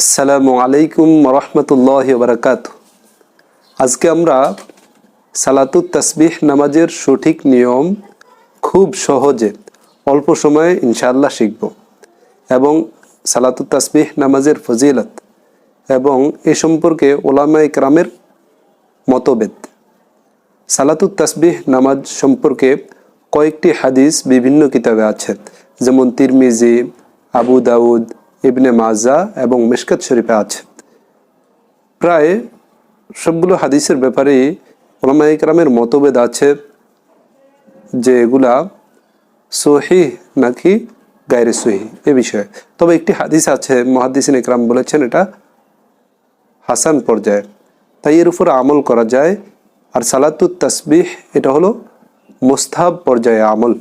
আসসালামু আলাইকুম রহমতুল্লাহ বারাকাত আজকে আমরা সালাতুত তাসবিহ নামাজের সঠিক নিয়ম খুব সহজে, অল্প সময়ে ইনশাআল্লাহ শিখব এবং সালাতুত তাসবিহ নামাজের ফজিলত এবং এ সম্পর্কে ওলামা ইকরামের মতভেদ। সালাতুত তাসবিহ নামাজ সম্পর্কে কয়েকটি হাদিস বিভিন্ন কিতাবে আছে, যেমন তিরমিজি, আবু দাউদ ইবনে মাজা এবং মিশকাত শরীফে আছে। প্রায় সবগুলো হাদিসের ব্যাপারে ওলামা ইকরামের মতভেদ আছে যে এগুলা সহি নাকি গায়রে সহি এ বিষয়ে। তবে একটি হাদিস আছে মহাদিসিন ইকরাম বলেছেন এটা হাসান পর্যায়ে। তাই এর উপর আমল করা যায়, আর সালাতুত তাসবিহ এটা হলো মোস্তাব পর্যায়ে আমল।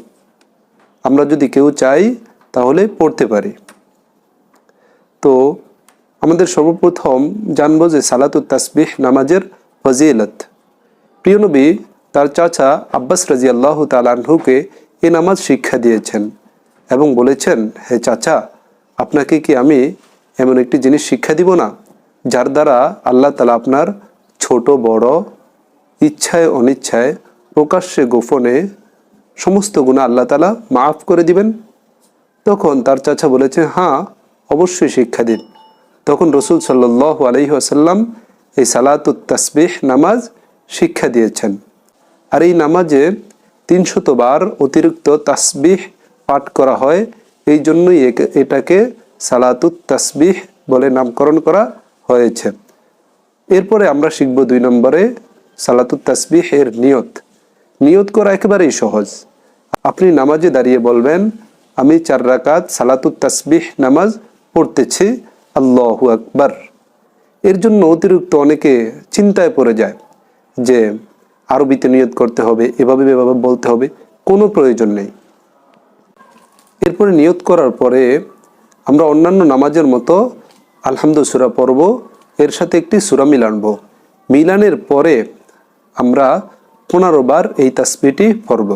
আমরা যদি কেউ চাই, তাহলে পড়তে পারি। তো আমাদের সর্বপ্রথম জানব যে সালাতুত তাসবিহ নামাজের ফজিলত। প্রিয় নবী, তার চাচা আব্বাস রাজি আল্লাহ তালাহুকে এই নামাজ শিক্ষা দিয়েছেন এবং বলেছেন, হে চাচা, আপনাকে কি আমি এমন একটি জিনিস শিক্ষা দিব না, যার দ্বারা আল্লাহ তালা আপনার ছোট, বড়, ইচ্ছায়, অনিচ্ছায়, প্রকাশ্যে, গোপনে সমস্ত গুণা আল্লাহ তালা মাফ করে দিবেন? তখন তার চাচা বলেছে হ্যাঁ অবশ্যই শিক্ষা দিন। তখন রসুল সাল্লাহ আলহি আসাল্লাম এই সালাতুত তাসবিহ নামাজ শিক্ষা দিয়েছেন। আর এই নামাজে তিনশতবার অতিরিক্ত তাসবিহ পাঠ করা হয়। এই জন্যই এটাকে সালাতুত তাসবিহ বলে নামকরণ করা হয়েছে। এরপরে আমরা শিখব দুই নম্বরে সালাতুত তাসবিহ এর নিয়ত। নিয়ত করা একেবারেই সহজ। আপনি নামাজে দাঁড়িয়ে বলবেন, আমি চার রাকাত সালাতুত তাসবিহ নামাজ পড়তেছি, আল্লাহু আকবার। এর জন্য অতিরিক্ত অনেকে চিন্তায় পড়ে যায় যে আরবিতে নিয়ত করতে হবে, এভাবে এভাবে বলতে হবে, কোনো প্রয়োজন নেই। এরপরে নিয়ত করার পরে আমরা অন্যান্য নামাজের মতো আলহামদু সুরা পড়ব, এর সাথে একটি সুরা মিলানব মিলানের পরে আমরা পনেরো বার এই তাসবিটি পড়ব।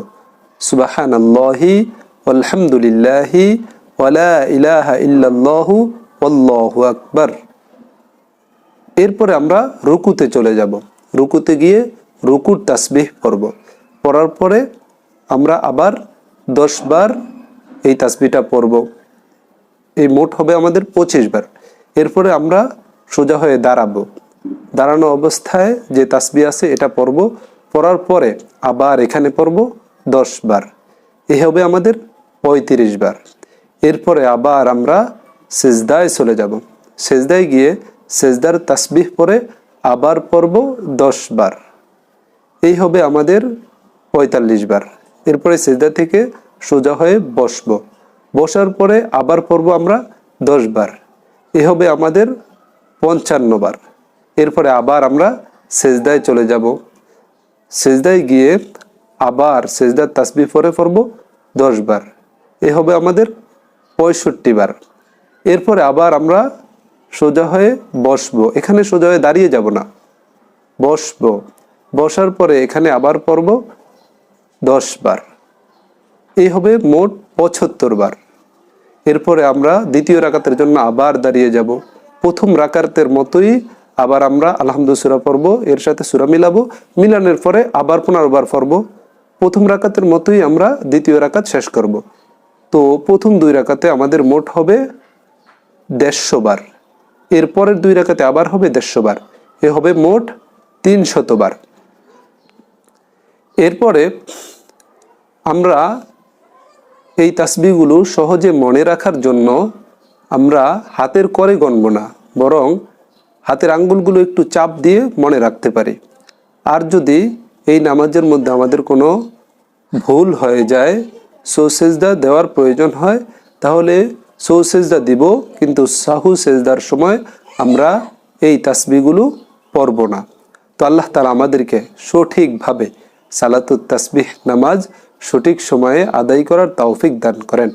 সুবাহান আল্লাহি আলহামদুলিল্লাহি ওয়ালা ইলাহা এরপরে আমরা রুকুতে চলে যাব। রুকুতে গিয়ে রুকুর তাসবিহ পড়ব। পড়ার পরে আমরা আবার দশ বার এই তাসবিহটা পড়ব। এই মোট হবে আমাদের পঁচিশ বার। এরপরে আমরা সোজা হয়ে দাঁড়াবো। দাঁড়ানো অবস্থায় যে তাসবি আছে এটা পড়ব। পড়ার পরে আবার এখানে পড়ব দশ বার। এ হবে আমাদের পঁয়ত্রিশ বার। এরপরে আবার আমরা সেজদায় চলে যাব। সেজদায় গিয়ে সেজদার তাসবিহ পরে আবার পড়ব দশ বার। এই হবে আমাদের পঁয়তাল্লিশ বার। এরপরে সেজদা থেকে সোজা হয়ে বসবো। বসার পরে আবার পড়ব আমরা দশ বার। এ হবে আমাদের পঞ্চান্ন বার। এরপরে আবার আমরা সেজদায় চলে যাব। সেজদায় গিয়ে আবার সেজদার তাসবি পরে পড়ব দশ বার। এ হবে আমাদের পঁয়ষট্টি বার। এরপরে আবার আমরা সোজা হয়ে বসবো। এখানে সোজা হয়ে দাঁড়িয়ে যাব না। বসবো। বসার পরে এখানে আবার পড়ব দশ বার। এই হবে মোট পঁচাত্তর বার। এরপরে আমরা দ্বিতীয় রাকাতের জন্য আবার দাঁড়িয়ে যাব। প্রথম রাকাতের মতোই আবার আমরা আলহামদু সুরা পড়ব, এর সাথে সুরা মিলাবো। মিলানোর পরে আবার পুনর্বার পড়ব। প্রথম রাকাতের মতোই আমরা দ্বিতীয় রাকাত শেষ করব। তো প্রথম দুই রাকাতে আমাদের মোট হবে দেড়শো বার। এরপরের দুই রাকাতে আবার হবে দেড়শো বার। এ হবে মোট তিন শতবার এরপরে আমরা এই তাসবিগুলো সহজে মনে রাখার জন্য আমরা হাতের করে গণব না, বরং হাতের আঙ্গুলগুলো একটু চাপ দিয়ে মনে রাখতে পারি। আর যদি এই নামাজের মধ্যে আমাদের কোনো ভুল হয়ে যায় সৌসেজদা দেওয়ার প্রয়োজন হয়, তাহলে সৌসেজদা দিব, কিন্তু সাহু সেজদার সময় আমরা এই তাসবিগুলো পড়ব না। তো আল্লাহ তালা আমাদেরকে সঠিকভাবে সালাতুত তাসবিহ নামাজ সঠিক সময়ে আদায় করার তৌফিক দান করেন।